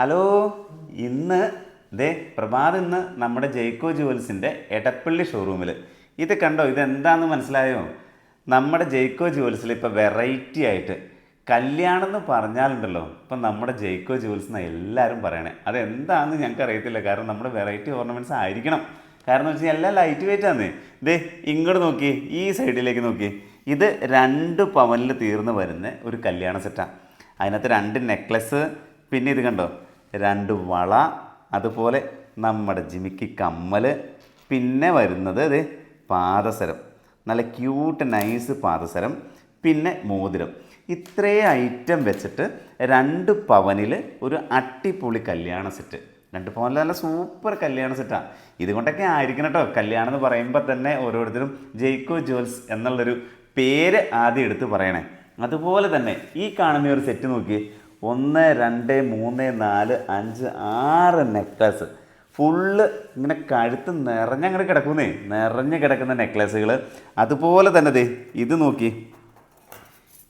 Hello. ഇന്ന് ദേ പ്രഭാത് ഇന്ന് നമ്മുടെ ജയ്ക്കോ ജുവൽസിന്റെ എടപ്പള്ളി ഷോറൂമിൽ ഇത് കണ്ടോ? ഇതെന്താന്ന് മനസ്സിലായോ? നമ്മുടെ ജയ്ക്കോ ജുവൽസിൽ ഇപ്പോൾ വെറൈറ്റി ആയിട്ട് കല്യാണം എന്ന് പറഞ്ഞാലുണ്ടല്ലോ. ഇപ്പം നമ്മുടെ ജയ്ക്കോ ജുവൽസ് എന്നാണ് എല്ലാവരും പറയണേ. അതെന്താണെന്ന് ഞങ്ങൾക്ക് അറിയത്തില്ല കാരണം നമ്മുടെ വെറൈറ്റി ഓർണമെന്റ്സ് ആയിരിക്കണം. കാരണം എന്ന് വെച്ചാൽ എല്ലാം ലൈറ്റ് വെയിറ്റ് ആണ് ദേ ഇങ്ങോട്ട് നോക്കി ഈ സൈഡിലേക്ക് നോക്കി ഇത് രണ്ട് പവനിൽ തീർന്ന് വരുന്ന ഒരു കല്യാണ സെറ്റാണ് അതിനകത്ത് രണ്ട് നെക്ലസ് പിന്നെ ഇത് കണ്ടോ? രണ്ട് വള അതുപോലെ നമ്മുടെ ജിമിക്ക് കമ്മൽ പിന്നെ വരുന്നത് ഇത് പാദസരം. നല്ല ക്യൂട്ട് നൈസ് പാദസരം പിന്നെ മോതിരം. ഇത്രയും ഐറ്റം വെച്ചിട്ട് രണ്ട് പവനിൽ ഒരു അട്ടിപ്പൊളി കല്യാണ സെറ്റ് രണ്ട് പവനിൽ നല്ല സൂപ്പർ കല്യാണ സെറ്റാണ് ഇതുകൊണ്ടൊക്കെ ആയിരിക്കണം കേട്ടോ കല്യാണം എന്ന് പറയുമ്പോൾ തന്നെ ഓരോരുത്തരും ജയ്ക്കോ ജുവൽസ് എന്നുള്ളൊരു പേര് ആദ്യം എടുത്ത് പറയണേ. അതുപോലെ തന്നെ ഈ കാണുന്ന ഒരു സെറ്റ് നോക്കി ഒന്ന് രണ്ട് മൂന്ന് നാല് അഞ്ച് ആറ് നെക്ലസ് ഫുള്ള് ഇങ്ങനെ കഴുത്ത് നിറഞ്ഞങ്ങോട്ട് കിടക്കുന്നേ. നിറഞ്ഞ് കിടക്കുന്ന നെക്ലസ്സുകൾ അതുപോലെ തന്നെ ദേ ഇത് നോക്കി.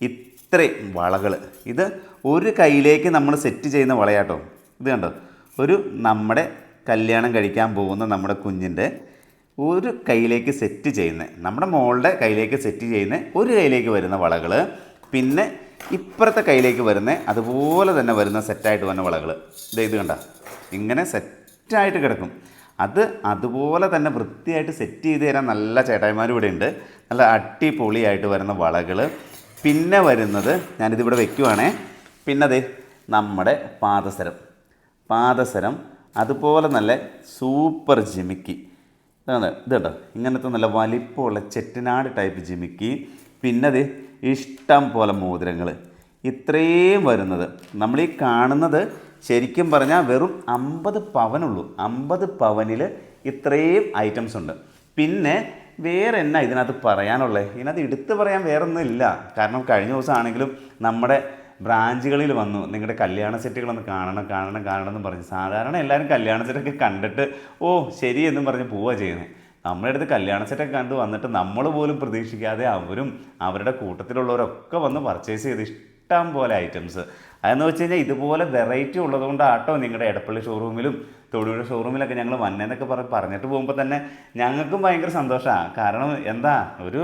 ഇത്രയും വളകൾ ഇത് ഒരു കയ്യിലേക്ക് നമ്മൾ സെറ്റ് ചെയ്യുന്ന വളയാട്ടോ. ഇത് കണ്ടോ? ഒരു നമ്മുടെ കല്യാണം കഴിക്കാൻ പോകുന്ന നമ്മുടെ കുഞ്ഞിന്റെ ഒരു കയ്യിലേക്ക് സെറ്റ് ചെയ്യുന്ന നമ്മുടെ മോളുടെ കയ്യിലേക്ക് സെറ്റ് ചെയ്യുന്ന ഒരു കയ്യിലേക്ക് വരുന്ന വളകൾ പിന്നെ ഇപ്പുറത്തെ കയ്യിലേക്ക് വരുന്ന അതുപോലെ തന്നെ വരുന്ന സെറ്റായിട്ട് വന്ന വളകൾ ഇത് ഇത് കണ്ട. ഇങ്ങനെ സെറ്റായിട്ട് കിടക്കും. അത് അതുപോലെ തന്നെ വൃത്തിയായിട്ട് സെറ്റ് ചെയ്ത് തരാൻ നല്ല ചേട്ടായിമാരും ഇവിടെ ഉണ്ട്. നല്ല അടിപൊളിയായിട്ട് വരുന്ന വളകൾ പിന്നെ വരുന്നത് ഞാനിതിവിടെ വെക്കുവാണേ. പിന്നെ അതെ നമ്മുടെ പാദസരം. പാദസരം അതുപോലെ നല്ല സൂപ്പർ ജിമിക്കി. ഇതാണ് ഇത് കേട്ടോ ഇങ്ങനത്തെ നല്ല വലിപ്പമുള്ള ചെട്ടിനാട് ടൈപ്പ് ജിമിക്കി. പിന്നെ അത് ഇഷ്ടം പോലെ മോതിരങ്ങൾ. ഇത്രയും വരുന്നത്. നമ്മൾ ഈ കാണുന്നത് ശരിക്കും പറഞ്ഞാൽ വെറും അമ്പത് പവനുള്ളൂ. അമ്പത് പവനിൽ ഇത്രയും ഐറ്റംസ് ഉണ്ട്. പിന്നെ വേറെ എന്നാ ഇതിനകത്ത് പറയാനുള്ളത് ഇതിനകത്ത് എടുത്തു പറയാൻ വേറെ ഒന്നും ഇല്ല കാരണം കഴിഞ്ഞ ദിവസമാണെങ്കിലും നമ്മുടെ ബ്രാഞ്ചുകളിൽ വന്നു. നിങ്ങളുടെ കല്യാണ സെറ്റുകളൊന്ന് കാണണം കാണണം കാണണം എന്ന് പറഞ്ഞു സാധാരണ എല്ലാവരും കല്യാണ സെറ്റൊക്കെ കണ്ടിട്ട് ഓ ശരി എന്നും പറഞ്ഞ് പോവുക ചെയ്യുന്നത് നമ്മുടെ അടുത്ത് കല്യാണ സെറ്റൊക്കെ കണ്ടു വന്നിട്ട് നമ്മൾ പോലും പ്രതീക്ഷിക്കാതെ അവരും അവരുടെ കൂട്ടത്തിലുള്ളവരൊക്കെ വന്ന് പർച്ചേസ് ചെയ്ത് ഇഷ്ടം പോലെ ഐറ്റംസ് അതെന്ന് വെച്ച് കഴിഞ്ഞാൽ ഇതുപോലെ വെറൈറ്റി ഉള്ളതുകൊണ്ടാട്ടോ നിങ്ങളുടെ എടപ്പള്ളി ഷോറൂമിലും തൊടിയുടെ ഷോറൂമിലൊക്കെ ഞങ്ങൾ വന്നേന്നൊക്കെ പറഞ്ഞ് പറഞ്ഞിട്ട് പോകുമ്പോൾ തന്നെ ഞങ്ങൾക്കും ഭയങ്കര സന്തോഷമാണ് കാരണം എന്താ ഒരു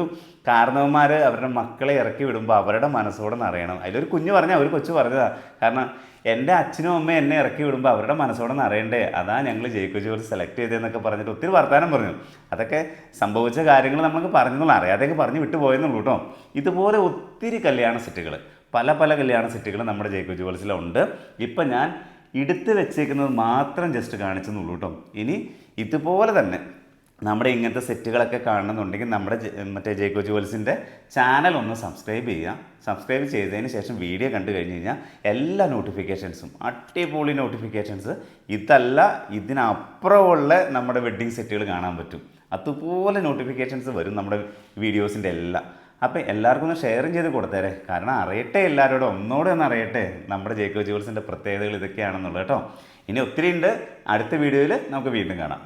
കാരണവന്മാർ അവരുടെ മക്കളെ ഇറക്കി വിടുമ്പോൾ അവരുടെ മനസ്സോടെ നിറയണം. അതിലൊരു കുഞ്ഞ് പറഞ്ഞാൽ ഒരു കൊച്ചു പറഞ്ഞതാ. കാരണം എന്റെ അച്ഛനും അമ്മയും എന്നെ ഇറക്കി വിടുമ്പോൾ അവരുടെ മനസ്സോടെ നിറയണ്ടേ? അതാ ഞങ്ങൾ ജയിക്കു ജോലി സെലക്ട് ചെയ്തതെന്നൊക്കെ പറഞ്ഞിട്ട് ഒത്തിരി വർത്തമാനം പറഞ്ഞു. അതൊക്കെ സംഭവിച്ച കാര്യങ്ങൾ നമുക്ക് പറഞ്ഞെന്നുള്ള അറിയാതെയൊക്കെ പറഞ്ഞ് വിട്ടു പോയെന്നുള്ളൂ കേട്ടോ ഇതുപോലെ ഒത്തിരി കല്യാണ സെറ്റുകൾ പല പല കല്യാണ സെറ്റുകൾ നമ്മുടെ ജയിക്കു ജുവൽസിലുണ്ട്. ഇപ്പം ഞാൻ എടുത്ത് വെച്ചേക്കുന്നത് മാത്രം ജസ്റ്റ് കാണിച്ചെന്നുള്ളൂ കേട്ടോ. ഇനി ഇതുപോലെ തന്നെ നമ്മുടെ ഇങ്ങനത്തെ സെറ്റുകളൊക്കെ കാണണമെന്നുണ്ടെങ്കിൽ നമ്മുടെ മറ്റേ ജേക്കോ ജുവൽസിന്റെ ചാനൽ ഒന്ന് സബ്സ്ക്രൈബ് ചെയ്യുക. സബ്സ്ക്രൈബ് ചെയ്തതിന് ശേഷം വീഡിയോ കണ്ടു കഴിഞ്ഞ് കഴിഞ്ഞാൽ എല്ലാ നോട്ടിഫിക്കേഷൻസും അടിപൊളി നോട്ടിഫിക്കേഷൻസ് ഇതല്ല ഇതിനപ്പുറമുള്ള നമ്മുടെ വെഡ്ഡിങ് സെറ്റുകൾ കാണാൻ പറ്റും. അതുപോലെ നോട്ടിഫിക്കേഷൻസ് വരും നമ്മുടെ വീഡിയോസിന്റെ എല്ലാം. അപ്പം എല്ലാവർക്കും ഒന്ന് ഷെയറും ചെയ്ത് കൊടുത്തേരെ. കാരണം അറിയട്ടെ എല്ലാവരോടും ഒന്നോടെ ഒന്ന് അറിയട്ടെ നമ്മുടെ ജേക്കോ ജൂൾസിന്റെ പ്രത്യേകതകൾ ഇതൊക്കെയാണെന്നുള്ളത് കേട്ടോ. ഇനി ഒത്തിരി ഉണ്ട് അടുത്ത വീഡിയോയിൽ നമുക്ക് വീണ്ടും കാണാം.